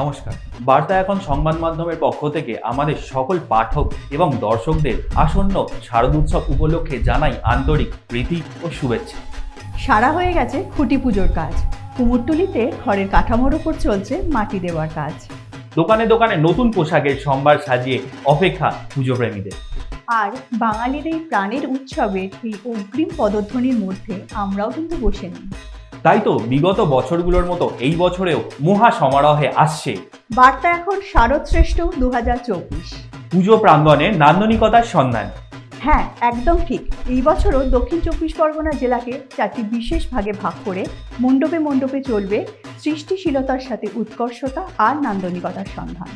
নমস্কার। বার্তা এখন সংবাদ মাধ্যমের পক্ষ থেকে আমাদের সকল পাঠক এবং দর্শকদের আসন্ন শারদোৎসব উপলক্ষে জানাই আন্তরিক প্রীতি ও শুভেচ্ছা। সারা হয়ে গেছে খুঁটি পুজোর কাজ। কুমোরটুলিতে ঘরের কাঠামোর ওপর চলছে মাটি দেওয়ার কাজ। দোকানে দোকানে নতুন পোশাকের সম্ভার সাজিয়ে অপেক্ষা পুজো প্রেমীদের আর বাঙালির এই প্রাণের উৎসবের এই অগ্রিম পদধ্বনির মধ্যে আমরাও কিন্তু বসে নেই। তাই তো বিগত বছরগুলোর মতো এই বছরেও মহা সমারোহে আসছে। বার্তা এখন শারদ শ্রেষ্ঠ দু হাজার চব্বিশ। পুজো প্রাঙ্গণে নান্দনিকতার সন্ধান। হ্যাঁ একদম ঠিক। এই বছরও দক্ষিণ চব্বিশ পরগনা জেলাকে চারটি বিশেষ ভাগে ভাগ করে মণ্ডপে মণ্ডপে চলবে সৃষ্টিশীলতার সাথে উৎকর্ষতা আর নান্দনিকতার সন্ধান।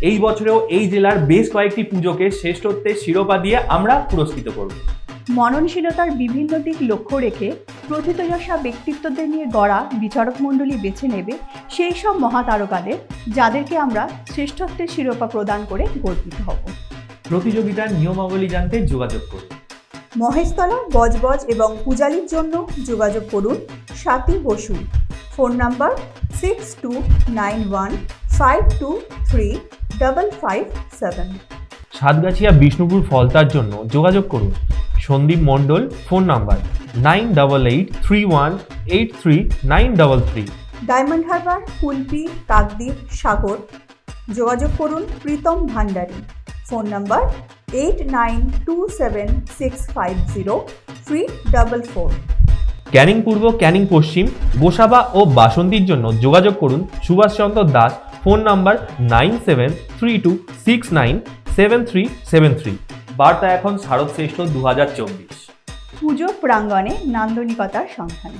এই বছরেও এই জেলার বেশ কয়েকটি পুজোকে শ্রেষ্ঠত্বের শিরোপা দিয়ে আমরা পুরস্কৃত করব। মননশীলতার বিভিন্ন দিক লক্ষ্য রেখে প্রথিতযশা ব্যক্তিত্বদের নিয়ে গড়া বিচারক মণ্ডলী বেছে নেবে সেই সব মহাতারকাদের যাদেরকে আমরা শ্রেষ্ঠত্বের শিরোপা প্রদান করে গর্বিত হব। প্রতিযোগিতার নিয়মাবলী জানতে যোগাযোগ করুন। মহেশতলা বজবজ এবং পূজালির জন্য যোগাযোগ করুন Swati Basu. Phone number six two nine one five two three double five seven Satgachia Bishnupur ফলতার জন্য যোগাযোগ করুন। Sandip Mondal phone number nine double eight three one eight three nine double three. Diamond Harbour Kulpi Kakdwip Sagar. যোগাযোগ করুন Pritam Bhandari. Phone number eight nine two seven six five zero three double four. Canning Purba Canning Paschim Gosaba ও বাসন্তীর জন্য যোগাযোগ করুন Subhashchandra Das phone number nine seven three two six nine seven three seven three. বার্তা এখন শারদ শ্রেষ্ঠ দু হাজার চব্বিশ। পুজো প্রাঙ্গণে নান্দনিকতার সন্ধান।